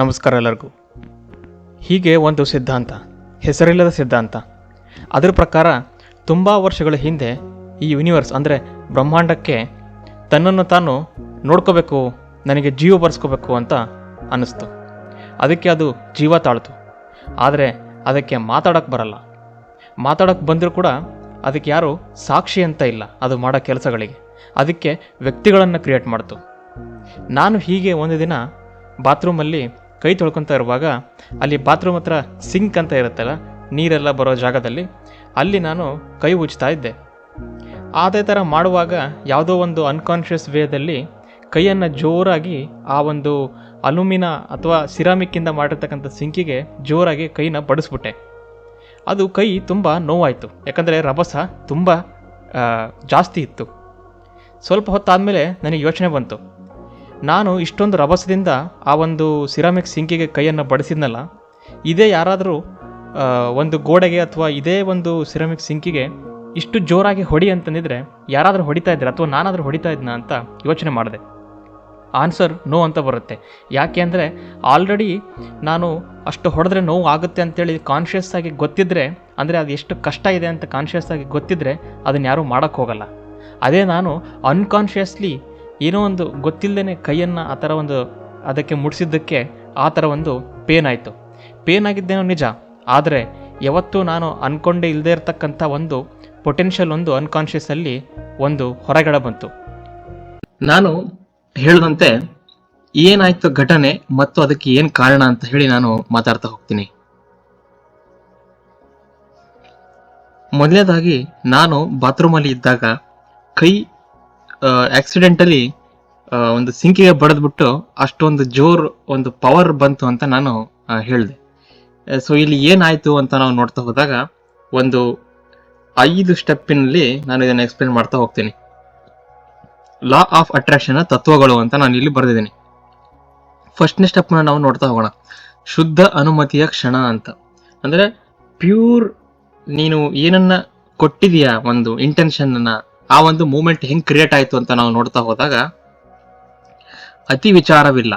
ನಮಸ್ಕಾರ ಎಲ್ಲರಿಗೂ. ಹೀಗೆ ಒಂದು ಸಿದ್ಧಾಂತ, ಹೆಸರಿಲ್ಲದ ಸಿದ್ಧಾಂತ. ಅದರ ಪ್ರಕಾರ ತುಂಬ ವರ್ಷಗಳ ಹಿಂದೆ ಈ ಯೂನಿವರ್ಸ್ ಅಂದರೆ ಬ್ರಹ್ಮಾಂಡಕ್ಕೆ ತನ್ನನ್ನು ತಾನು ನೋಡ್ಕೋಬೇಕು, ನನಗೆ ಜೀವ ಬರ್ಸ್ಕೋಬೇಕು ಅಂತ ಅನ್ನಿಸ್ತು. ಅದಕ್ಕೆ ಅದು ಜೀವ ತಾಳ್ತು. ಆದರೆ ಅದಕ್ಕೆ ಮಾತಾಡೋಕ್ಕೆ ಬರಲ್ಲ. ಮಾತಾಡೋಕ್ಕೆ ಬಂದರೂ ಕೂಡ ಅದಕ್ಕೆ ಯಾರು ಸಾಕ್ಷಿ ಅಂತ ಇಲ್ಲ ಅದು ಮಾಡೋ ಕೆಲಸಗಳಿಗೆ. ಅದಕ್ಕೆ ವ್ಯಕ್ತಿಗಳನ್ನು ಕ್ರಿಯೇಟ್ ಮಾಡ್ತು. ನಾನು ಹೀಗೆ ಒಂದು ದಿನ ಬಾತ್ರೂಮಲ್ಲಿ ಕೈ ತೊಳ್ಕೊತಾ ಇರುವಾಗ ಅಲ್ಲಿ ಬಾತ್ರೂಮ್ ಹತ್ರ ಸಿಂಕ್ ಅಂತ ಇರುತ್ತಲ್ಲ, ನೀರೆಲ್ಲ ಬರೋ ಜಾಗದಲ್ಲಿ ಅಲ್ಲಿ ನಾನು ಕೈ ಉಜ್ತಾ ಇದ್ದೆ. ಅದೇ ಥರ ಮಾಡುವಾಗ ಯಾವುದೋ ಒಂದು ಅನ್ಕಾನ್ಷಿಯಸ್ ವೇದಲ್ಲಿ ಕೈಯನ್ನು ಜೋರಾಗಿ ಆ ಒಂದು ಅಲುಮಿನ ಅಥವಾ ಸಿರಾಮಿಕ್ಕಿಂದ ಮಾಡಿರ್ತಕ್ಕಂಥ ಸಿಂಕಿಗೆ ಜೋರಾಗಿ ಕೈನ ಬಡಿಸ್ಬಿಟ್ಟೆ. ಅದು ಕೈ ತುಂಬ ನೋವಾಯಿತು. ಯಾಕಂದರೆ ರಭಸ ತುಂಬ ಜಾಸ್ತಿ ಇತ್ತು. ಸ್ವಲ್ಪ ಹೊತ್ತಾದಮೇಲೆ ನನಗೆ ಯೋಚನೆ ಬಂತು. ನಾನು ಇಷ್ಟೊಂದು ರಭಸದಿಂದ ಆ ಒಂದು ಸಿರಾಮಿಕ್ ಸಿಂಕಿಗೆ ಕೈಯನ್ನು ಬಡಿಸಿದ್ನಲ್ಲ, ಇದೇ ಯಾರಾದರೂ ಒಂದು ಗೋಡೆಗೆ ಅಥವಾ ಇದೇ ಒಂದು ಸಿರಾಮಿಕ್ ಸಿಂಕಿಗೆ ಇಷ್ಟು ಜೋರಾಗಿ ಹೊಡಿ ಅಂತಂದಿದ್ರೆ ಯಾರಾದರೂ ಹೊಡಿತಾ ಇದ್ರೆ ಅಥವಾ ನಾನಾದರೂ ಹೊಡಿತಾ ಇದ್ನ ಅಂತ ಯೋಚನೆ ಮಾಡಿದೆ. ಆನ್ಸರ್ ನೋ ಅಂತ ಬರುತ್ತೆ. ಯಾಕೆ ಅಂದರೆ ಆಲ್ರೆಡಿ ನಾನು ಅಷ್ಟು ಹೊಡೆದ್ರೆ ನೋವು ಆಗುತ್ತೆ ಅಂತೇಳಿ ಕಾನ್ಷಿಯಸ್ ಆಗಿ ಗೊತ್ತಿದ್ದರೆ ಅಂದರೆ ಅದು ಎಷ್ಟು ಕಷ್ಟ ಇದೆ ಅಂತ ಕಾನ್ಷಿಯಸ್ ಆಗಿ ಗೊತ್ತಿದ್ದರೆ ಅದನ್ನು ಯಾರೂ ಮಾಡೋಕ್ಕೋಗಲ್ಲ ಅದೇ ನಾನು ಅನ್ಕಾನ್ಷಿಯಸ್ಲಿ ಏನೋ ಒಂದು ಗೊತ್ತಿಲ್ಲದೇ ಕೈಯನ್ನು ಆ ಥರ ಒಂದು ಅದಕ್ಕೆ ಮುಡಿಸಿದ್ದಕ್ಕೆ ಆ ಥರ ಒಂದು ಪೇನ್ ಆಯಿತು. ಪೇನ್ ಆಗಿದ್ದೇನೋ ನಿಜ, ಆದರೆ ಯಾವತ್ತೂ ನಾನು ಅಂದ್ಕೊಂಡೇ ಇಲ್ಲದೆ ಇರತಕ್ಕಂಥ ಒಂದು ಪೊಟೆನ್ಷಿಯಲ್ ಒಂದು ಅನ್ಕಾನ್ಷಿಯಸ್ಸಲ್ಲಿ ಒಂದು ಹೊರಗಡೆ ಬಂತು. ನಾನು ಹೇಳಿದಂತೆ, ಏನಾಯ್ತು ಘಟನೆ ಮತ್ತು ಅದಕ್ಕೆ ಏನು ಕಾರಣ ಅಂತ ಹೇಳಿ ನಾನು ಮಾತಾಡ್ತಾ ಹೋಗ್ತೀನಿ. ಮೊದಲನೇದಾಗಿ, ನಾನು ಬಾತ್ರೂಮ್ ಅಲ್ಲಿ ಇದ್ದಾಗ ಕೈ ಆಕ್ಸಿಡೆಂಟಲಿ ಒಂದು ಸಿಂಕಿಗೆ ಬಡದ್ಬಿಟ್ಟು ಅಷ್ಟೊಂದು ಜೋರ್ ಒಂದು ಪವರ್ ಬಂತು ಅಂತ ನಾನು ಹೇಳಿದೆ. ಸೊ ಇಲ್ಲಿ ಏನಾಯ್ತು ಅಂತ ನಾವು ನೋಡ್ತಾ ಹೋದಾಗ, ಒಂದು ಐದು ಸ್ಟೆಪ್ಪಿನಲ್ಲಿ ನಾನು ಇದನ್ನು ಎಕ್ಸ್ಪ್ಲೇನ್ ಮಾಡ್ತಾ ಹೋಗ್ತೀನಿ. ಲಾ ಆಫ್ ಅಟ್ರಾಕ್ಷನ್ ತತ್ವಗಳು ಅಂತ ನಾನು ಇಲ್ಲಿ ಬರೆದಿದ್ದೀನಿ. ಫಸ್ಟ್ನೇ ಸ್ಟೆಪ್ ನಾವು ನೋಡ್ತಾ ಹೋಗೋಣ. ಶುದ್ಧ ಅನುಮತಿಯ ಕ್ಷಣ ಅಂತ. ಅಂದರೆ ಪ್ಯೂರ್ ನೀನು ಏನನ್ನ ಕೊಟ್ಟಿದೀಯಾ ಒಂದು ಇಂಟೆನ್ಷನ್ನ ಆ ಒಂದು ಮೂಮೆಂಟ್ ಹೆಂಗ್ ಕ್ರಿಯೇಟ್ ಆಯ್ತು ಅಂತ ನಾವು ನೋಡ್ತಾ ಹೋದಾಗ ಅತಿ ವಿಚಾರವಿಲ್ಲ.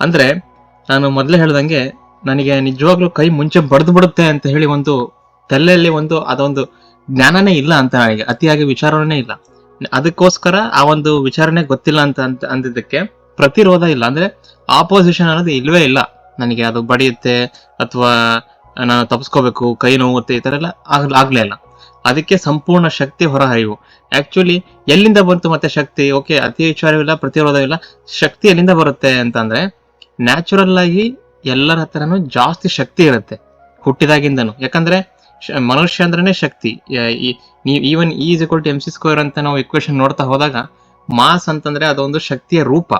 ಅಂದ್ರೆ ನಾನು ಮೊದಲೇ ಹೇಳ್ದಂಗೆ ನನಗೆ ನಿಜವಾಗ್ಲೂ ಕೈ ಮುಂಚೆ ಬಡ್ದು ಬಿಡುತ್ತೆ ಅಂತ ಹೇಳಿ ಒಂದು ತಲೆಯಲ್ಲಿ ಒಂದು ಅದೊಂದು ಜ್ಞಾನನೇ ಇಲ್ಲ ಅಂತ ನನಗೆ. ಅತಿಯಾಗಿ ವಿಚಾರನೇ ಇಲ್ಲ. ಅದಕ್ಕೋಸ್ಕರ ಆ ಒಂದು ವಿಚಾರಣೆ ಗೊತ್ತಿಲ್ಲ ಅಂತ ಅಂತ ಅಂದಿದ್ದಕ್ಕೆ ಪ್ರತಿರೋಧ ಇಲ್ಲ. ಅಂದ್ರೆ ಆಪೋಸಿಷನ್ ಅನ್ನೋದು ಇಲ್ವೇ ಇಲ್ಲ. ನನಗೆ ಅದು ಬಡಿಯುತ್ತೆ ಅಥವಾ ನಾನು ತಪ್ಪಿಸ್ಕೋಬೇಕು ಕೈ ನೋವುತ್ತೆ ಈ ಥರ ಎಲ್ಲ ಆಗ್- ಆಗ್ಲೇ ಇಲ್ಲ. ಅದಕ್ಕೆ ಸಂಪೂರ್ಣ ಶಕ್ತಿ ಹೊರಹರಿವು. ಆಕ್ಚುಲಿ ಎಲ್ಲಿಂದ ಬಂತು ಮತ್ತೆ ಶಕ್ತಿ? ಓಕೆ ಅತಿ ವಿಚಾರವಿಲ್ಲ ಪ್ರತಿರೋಧವಿಲ್ಲ ಶಕ್ತಿ ಎಲ್ಲಿಂದ ಬರುತ್ತೆ ಅಂತಂದ್ರೆ ನ್ಯಾಚುರಲ್ ಆಗಿ ಎಲ್ಲರ ಹತ್ರನೂ ಜಾಸ್ತಿ ಶಕ್ತಿ ಇರುತ್ತೆ, ಹುಟ್ಟಿದಾಗಿಂದನು. ಯಾಕಂದ್ರೆ ಮನುಷ್ಯ ಅಂದ್ರೇನೆ ಶಕ್ತಿ. ನೀವು even is equal to M C square ಅಂತ ನಾವು ಇಕ್ವೇಶನ್ ನೋಡ್ತಾ ಹೋದಾಗ ಮಾಸ್ ಅಂತಂದ್ರೆ ಅದೊಂದು ಶಕ್ತಿಯ ರೂಪ.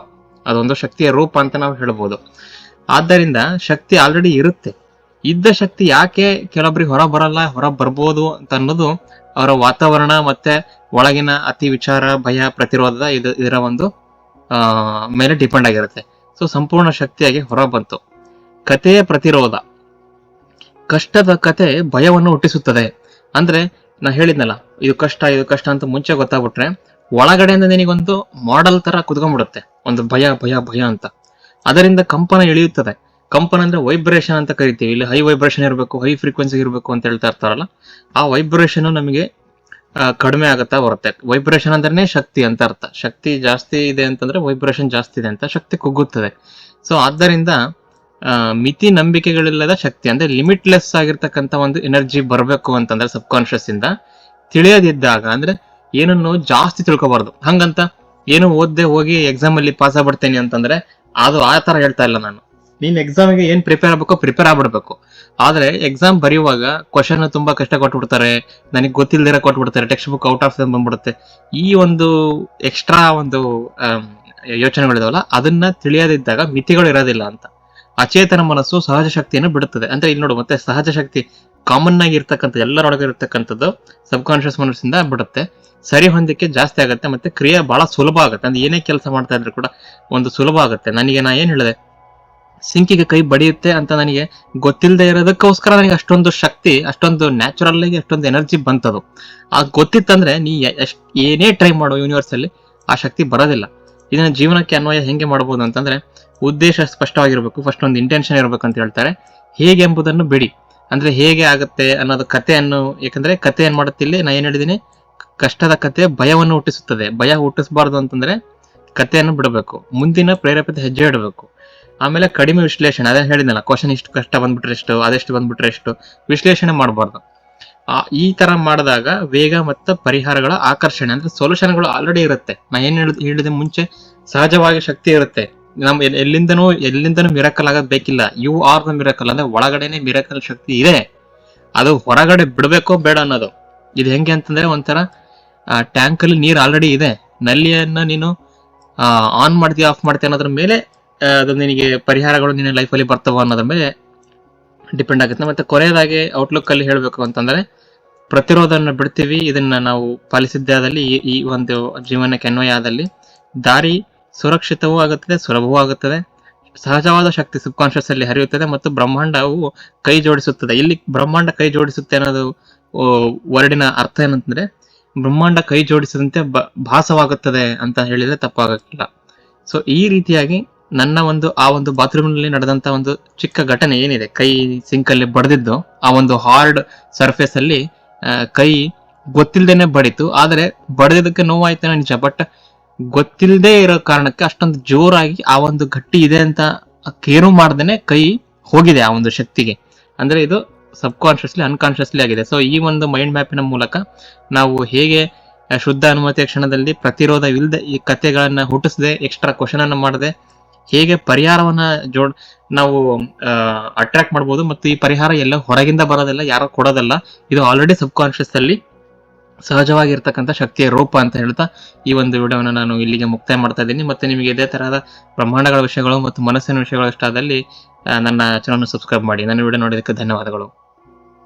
ಅದೊಂದು ಶಕ್ತಿಯ ರೂಪ ಅಂತ ನಾವು ಹೇಳ್ಬೋದು. ಆದ್ದರಿಂದ, ಶಕ್ತಿ ಆಲ್ರೆಡಿ ಇರುತ್ತೆ. ಇದ್ದ ಶಕ್ತಿ ಯಾಕೆ ಕೆಲವೊಬ್ರಿಗೆ ಹೊರ ಬರಲ್ಲ ಹೊರ ಬರ್ಬೋದು ಅಂತ ಅನ್ನೋದು ಅವರ ವಾತಾವರಣ ಮತ್ತೆ ಒಳಗಿನ ಅತಿ ವಿಚಾರ, ಭಯ, ಪ್ರತಿರೋಧದ ಇದು, ಇದರ ಒಂದು ಮೇಲೆ ಡಿಪೆಂಡ್ ಆಗಿರುತ್ತೆ. ಸೊ ಸಂಪೂರ್ಣ ಶಕ್ತಿಯಾಗಿ ಹೊರ ಬಂತು. ಕಥೆಯ ಪ್ರತಿರೋಧ. ಕಷ್ಟದ ಕತೆ ಭಯವನ್ನು ಹುಟ್ಟಿಸುತ್ತದೆ. ಅಂದ್ರೆ, ನಾ ಹೇಳಿದ್ನಲ್ಲ, ಇದು ಕಷ್ಟ ಇದು ಕಷ್ಟ ಅಂತ ಮುಂಚೆ ಗೊತ್ತಾಗ್ಬಿಟ್ರೆ, ಒಳಗಡೆಯಿಂದ ನಿನಗೊಂದು ಮಾಡೆಲ್ ತರ ಕುತ್ಕೊಂಡ್ಬಿಡುತ್ತೆ. ಒಂದು ಭಯ ಭಯ ಭಯ ಅಂತ. ಅದರಿಂದ ಕಂಪನ ಇಳಿಯುತ್ತದೆ. ಕಂಪನ ಅಂದ್ರೆ ವೈಬ್ರೇಷನ್ ಅಂತ ಕರಿತೀವಿ. ಇಲ್ಲಿ ಹೈ ವೈಬ್ರೇಷನ್ ಇರಬೇಕು ಹೈ ಫ್ರೀಕ್ವೆನ್ಸಿ ಇರಬೇಕು ಅಂತ ಹೇಳ್ತಾ ಇರ್ತಾರಲ್ಲ, ಆ ವೈಬ್ರೇಷನ್ ನಮಗೆ ಕಡಿಮೆ ಆಗುತ್ತಾ ಬರುತ್ತೆ. ವೈಬ್ರೇಷನ್ ಅಂದ್ರೆ ಶಕ್ತಿ ಅಂತ ಅರ್ಥ. ಶಕ್ತಿ ಜಾಸ್ತಿ ಇದೆ ಅಂತಂದ್ರೆ ವೈಬ್ರೇಷನ್ ಜಾಸ್ತಿ ಇದೆ ಅಂತ ಶಕ್ತಿ ಕುಗ್ಗುತ್ತದೆ. ಸೊ ಆದ್ದರಿಂದ ಮಿತಿ ನಂಬಿಕೆಗಳಿಲ್ಲದ ಶಕ್ತಿ ಅಂದ್ರೆ ಲಿಮಿಟ್ಲೆಸ್ ಆಗಿರ್ತಕ್ಕಂಥ ಒಂದು ಎನರ್ಜಿ ಬರಬೇಕು ಅಂತಂದ್ರೆ ಸಬ್ ಕಾನ್ಶಿಯಸ್ ಇಂದ ತಿಳಿಯದಿದ್ದಾಗ ಅಂದ್ರೆ ಏನನ್ನು ಜಾಸ್ತಿ ತಿಳ್ಕೊಬಾರ್ದು. ಹಂಗಂತ, ಏನು ಓದ್ದೆ ಹೋಗಿ ಎಕ್ಸಾಮ್ ಅಲ್ಲಿ ಪಾಸ್ ಆಗ್ಬಿಡ್ತೇನೆ ಅಂತಂದ್ರೆ, ಅದು ಆ ತರ ಹೇಳ್ತಾ ಇಲ್ಲ ನಾನು. ನೀನ್ ಎಕ್ಸಾಮಿಗೆ ಏನ್ ಪ್ರಿಪೇರ್ ಆಗ್ಬೇಕು ಪ್ರಿಪೇರ್ ಆಗ್ಬಿಡ್ಬೇಕು. ಆದ್ರೆ ಎಕ್ಸಾಮ್ ಬರೆಯುವಾಗ ಕ್ವಶನ್ ತುಂಬಾ ಕಷ್ಟ ಕೊಟ್ಬಿಡ್ತಾರೆ, ನನಗೆ ಗೊತ್ತಿಲ್ಲದಿರ ಕೊಟ್ಬಿಡ್ತಾರೆ ಟೆಕ್ಸ್ಟ್ ಬುಕ್ ಔಟ್ ಆಫ್ ಬಂದ್ಬಿಡುತ್ತೆ. ಈ ಒಂದು ಎಕ್ಸ್ಟ್ರಾ ಒಂದು ಯೋಚನೆಗಳಿದಾವಲ್ಲ, ಅದನ್ನ ತಿಳಿಯದಿದ್ದಾಗ ಮಿತಿಗಳು ಇರೋದಿಲ್ಲ ಅಂತ. ಅಚೇತನ ಮನಸ್ಸು ಸಹಜ ಶಕ್ತಿಯನ್ನು ಬಿಡುತ್ತದೆ. ಅಂದ್ರೆ ಇಲ್ಲಿ ನೋಡು, ಮತ್ತೆ ಸಹಜ ಶಕ್ತಿ ಕಾಮನ್ ಆಗಿ ಇರ್ತಕ್ಕಂಥ ಎಲ್ಲರೊಳಗೆ ಇರ್ತಕ್ಕಂಥದ್ದು ಸಬ್ ಕಾನ್ಶಿಯಸ್ ಮನಸ್ಸಿಂದ ಬಿಡುತ್ತೆ. ಸರಿ ಹೊಂದಿಕೆ ಜಾಸ್ತಿ ಆಗುತ್ತೆ, ಮತ್ತೆ ಕ್ರಿಯೆ ಬಹಳ ಸುಲಭ ಆಗುತ್ತೆ. ಅಂದ್ರೆ ಏನೇ ಕೆಲಸ ಮಾಡ್ತಾ ಇದ್ರು ಕೂಡ ಒಂದು ಸುಲಭ ಆಗುತ್ತೆ. ನನಗೆ ನಾ ಏನ್ ಹೇಳಿದೆ? ಸಿಂಕಿಗೆ ಕೈ ಬಡಿಯುತ್ತೆ ಅಂತ ನನಗೆ ಗೊತ್ತಿಲ್ಲದೆ ಇರೋದಕ್ಕೋಸ್ಕರ ನನಗೆ ಅಷ್ಟೊಂದು ಶಕ್ತಿ, ಅಷ್ಟೊಂದು ನ್ಯಾಚುರಲ್ ಆಗಿ ಅಷ್ಟೊಂದು ಎನರ್ಜಿ ಬಂತದು. ಆ ಗೊತ್ತಿತ್ತಂದ್ರೆ ನೀ ಎಷ್ಟ್, ಏನೇ ಟ್ರೈ ಮಾಡೋ ಯೂನಿವರ್ಸ್ ಅಲ್ಲಿ, ಆ ಶಕ್ತಿ ಬರೋದಿಲ್ಲ. ಇದನ್ನ ಜೀವನಕ್ಕೆ ಅನ್ವಯ ಹೆಂಗೆ ಮಾಡಬಹುದು ಅಂತಂದ್ರೆ, ಉದ್ದೇಶ ಸ್ಪಷ್ಟವಾಗಿರ್ಬೇಕು ಫಸ್ಟ್ ಒಂದು ಇಂಟೆನ್ಷನ್ ಇರಬೇಕು ಅಂತ ಹೇಳ್ತಾರೆ. ಹೇಗೆ ಎಂಬುದನ್ನು ಬಿಡಿ. ಅಂದ್ರೆ ಹೇಗೆ ಆಗುತ್ತೆ ಅನ್ನೋದು ಕಥೆಯನ್ನು ಯಾಕಂದ್ರೆ ಕತೆ ಏನ್ ಮಾಡುತ್ತಿಲ್ಲಿ ನಾ ಏನ್ ಹೇಳಿದೀನಿ? ಕಷ್ಟದ ಕತೆ ಭಯವನ್ನು ಹುಟ್ಟಿಸುತ್ತದೆ. ಭಯ ಹುಟ್ಟಿಸಬಾರ್ದು ಅಂತಂದ್ರೆ ಕಥೆಯನ್ನು ಬಿಡಬೇಕು. ಮುಂದಿನ ಪ್ರೇರೇಪಿತ ಹೆಜ್ಜೆ ಇಡಬೇಕು. ಆಮೇಲೆ ಕಡಿಮೆ ವಿಶ್ಲೇಷಣೆ, ಅದೇ ಹೇಳಿದ್ನಲ್ಲ ಕ್ವಶನ್ ಇಷ್ಟು ಕಷ್ಟ ಬಂದ್ಬಿಟ್ರೆ ಎಷ್ಟು, ಅದೆಷ್ಟು ಬಂದ್ಬಿಟ್ರೆ ಎಷ್ಟು, ವಿಶ್ಲೇಷಣೆ ಮಾಡಬಾರ್ದು. ಈ ತರ ಮಾಡಿದಾಗ ವೇಗ ಮತ್ತು ಪರಿಹಾರಗಳ ಆಕರ್ಷಣೆ, ಅಂದ್ರೆ ಸೊಲ್ಯೂಷನ್ಗಳು ಆಲ್ರೆಡಿ ಇರುತ್ತೆ. ನಾ ಏನ್ ಹೇಳಿದ, ಹೇಳಿದೆ ಮುಂಚೆ, ಸಹಜವಾಗಿ ಶಕ್ತಿ ಇರುತ್ತೆ. ನಮ್ ಎಲ್- ಎಲ್ಲಿಂದನೂ ಎಲ್ಲಿಂದನೂ ಮಿರಕಲ್ ಆಗೋದ್ ಬೇಕಿಲ್ಲ. ಯು ಆರ್ ದ ಮಿರಕಲ್ ಅಂದ್ರೆ ಒಳಗಡೆನೆ ಮಿರಕಲ್ ಶಕ್ತಿ ಇದೆ. ಅದು ಹೊರಗಡೆ ಬಿಡಬೇಕೋ ಬೇಡ ಅನ್ನೋದು. ಇದು ಹೆಂಗೆ ಅಂತಂದ್ರೆ ಒಂಥರ ಟ್ಯಾಂಕ್ ಅಲ್ಲಿ ನೀರ್ ಆಲ್ರೆಡಿ ಇದೆ. ನಲ್ಲಿಯನ್ನ ನೀನು ಆನ್ ಮಾಡ್ತೀಯ ಆಫ್ ಮಾಡ್ತೀಯ ಅನ್ನೋದ್ರ ಮೇಲೆ ಆ, ಅದು ನಿನಗೆ ಪರಿಹಾರಗಳು ನಿನ್ನ ಲೈಫಲ್ಲಿ ಬರ್ತವ ಅನ್ನೋದ್ರ ಮೇಲೆ ಡಿಪೆಂಡ್ ಆಗುತ್ತೆ. ಮತ್ತೆ ಕೊನೆಯದಾಗಿ ಔಟ್ಲುಕ್ಕಲ್ಲಿ ಹೇಳಬೇಕು ಅಂತಂದರೆ ಪ್ರತಿರೋಧವನ್ನು ಬಿಡ್ತೀವಿ ಇದನ್ನ ನಾವು ಪಾಲಿಸಿದ್ದೇ ಆದಲ್ಲಿ ಈ- ಒಂದು ಜೀವನಕ್ಕೆ ಅನ್ವಯ ಆದಲ್ಲಿ ದಾರಿ ಸುರಕ್ಷಿತವೂ ಆಗುತ್ತದೆ ಸುಲಭವೂ ಆಗುತ್ತದೆ ಸಹಜವಾದ ಶಕ್ತಿ ಸಬ್ಕಾನ್ಶಿಯಸ್ ಅಲ್ಲಿ ಹರಿಯುತ್ತದೆ ಮತ್ತು ಬ್ರಹ್ಮಾಂಡವು ಕೈ ಜೋಡಿಸುತ್ತದೆ. ಇಲ್ಲಿ ಬ್ರಹ್ಮಾಂಡ ಕೈ ಜೋಡಿಸುತ್ತೆ ಅನ್ನೋದು ವರ್ಡಿನ ಅರ್ಥ ಏನಂತಂದ್ರೆ ಬ್ರಹ್ಮಾಂಡ ಕೈ ಜೋಡಿಸಿದಂತೆ ಭಾಸವಾಗುತ್ತದೆ ಅಂತ ಹೇಳಿದ್ರೆ ತಪ್ಪಾಗಕ್ಕಿಲ್ಲ. ಸೊ ಈ ರೀತಿಯಾಗಿ ನನ್ನ ಒಂದು, ಆ ಒಂದು ಬಾತ್ರೂಮ್ನಲ್ಲಿ ನಡೆದಂತ ಒಂದು ಚಿಕ್ಕ ಘಟನೆ ಏನಿದೆ? ಕೈ ಸಿಂಕ್ ಅಲ್ಲಿ ಬಡ್ದಿದ್ದು. ಆ ಒಂದು ಹಾರ್ಡ್ ಸರ್ಫೇಸ್ ಅಲ್ಲಿ ಕೈ ಗೊತ್ತಿಲ್ಲದೇನೆ ಬಡಿತು. ಆದರೆ ಬಡದಿದ್ದಕ್ಕೆ ನೋವಾಯ್ತು ನಿಜ ಬಟ್ ಗೊತ್ತಿಲ್ಲದೆ ಇರೋ ಕಾರಣಕ್ಕೆ ಅಷ್ಟೊಂದು ಜೋರಾಗಿ ಆ ಒಂದು ಗಟ್ಟಿ ಇದೆ ಅಂತ ಕೇರು ಮಾಡ್ದೇನೆ ಕೈ ಹೋಗಿದೆ ಆ ಒಂದು ಶಕ್ತಿಗೆ. ಅಂದ್ರೆ ಇದು ಸಬ್ ಕಾನ್ಶಿಯಸ್ಲಿ ಅನ್ಕಾನ್ಶಿಯಸ್ಲಿ ಆಗಿದೆ. ಸೊ ಈ ಒಂದು ಮೈಂಡ್ ಮ್ಯಾಪಿನ ಮೂಲಕ ನಾವು ಹೇಗೆ ಶುದ್ಧ ಅನುಮತಿಯ ಕ್ಷಣದಲ್ಲಿ ಪ್ರತಿರೋಧವಿಲ್ಲದೆ ಈ ಕಥೆಗಳನ್ನ ಹುಟ್ಟಿಸದೆ ಎಕ್ಸ್ಟ್ರಾ ಕ್ವಶನ್ ಅನ್ನು ಮಾಡದೆ ಹೇಗೆ ಪರಿಹಾರವನ್ನ ಜೋಡ್, ನಾವು ಅಟ್ರಾಕ್ಟ್ ಮಾಡ್ಬೋದು ಮತ್ತು ಈ ಪರಿಹಾರ ಎಲ್ಲ ಹೊರಗಿಂದ ಬರೋದಲ್ಲ ಯಾರೋ ಕೊಡೋದಲ್ಲ, ಇದು ಆಲ್ರೆಡಿ ಸಬ್ ಕಾನ್ಶಿಯಸ್ ಅಲ್ಲಿ ಸಹಜವಾಗಿರ್ತಕ್ಕಂಥ ಶಕ್ತಿಯ ರೂಪ ಅಂತ ಹೇಳ್ತಾ ಈ ಒಂದು ವಿಡಿಯೋವನ್ನು ನಾನು ಇಲ್ಲಿಗೆ ಮುಕ್ತಾಯ ಮಾಡ್ತಾ ಇದ್ದೀನಿ. ಮತ್ತೆ ನಿಮಗೆ ಇದೇ ತರಹದ ಬ್ರಹ್ಮಾಂಡಗಳ ವಿಷಯಗಳು ಮತ್ತು ಮನಸ್ಸಿನ ವಿಷಯಗಳು ಇಷ್ಟ ಆದಲ್ಲಿ ನನ್ನ ಚಾನಲ್ ಸಬ್ಸ್ಕ್ರೈಬ್ ಮಾಡಿ. ನನ್ನ ವಿಡಿಯೋ ನೋಡೋದಕ್ಕೆ ಧನ್ಯವಾದಗಳು.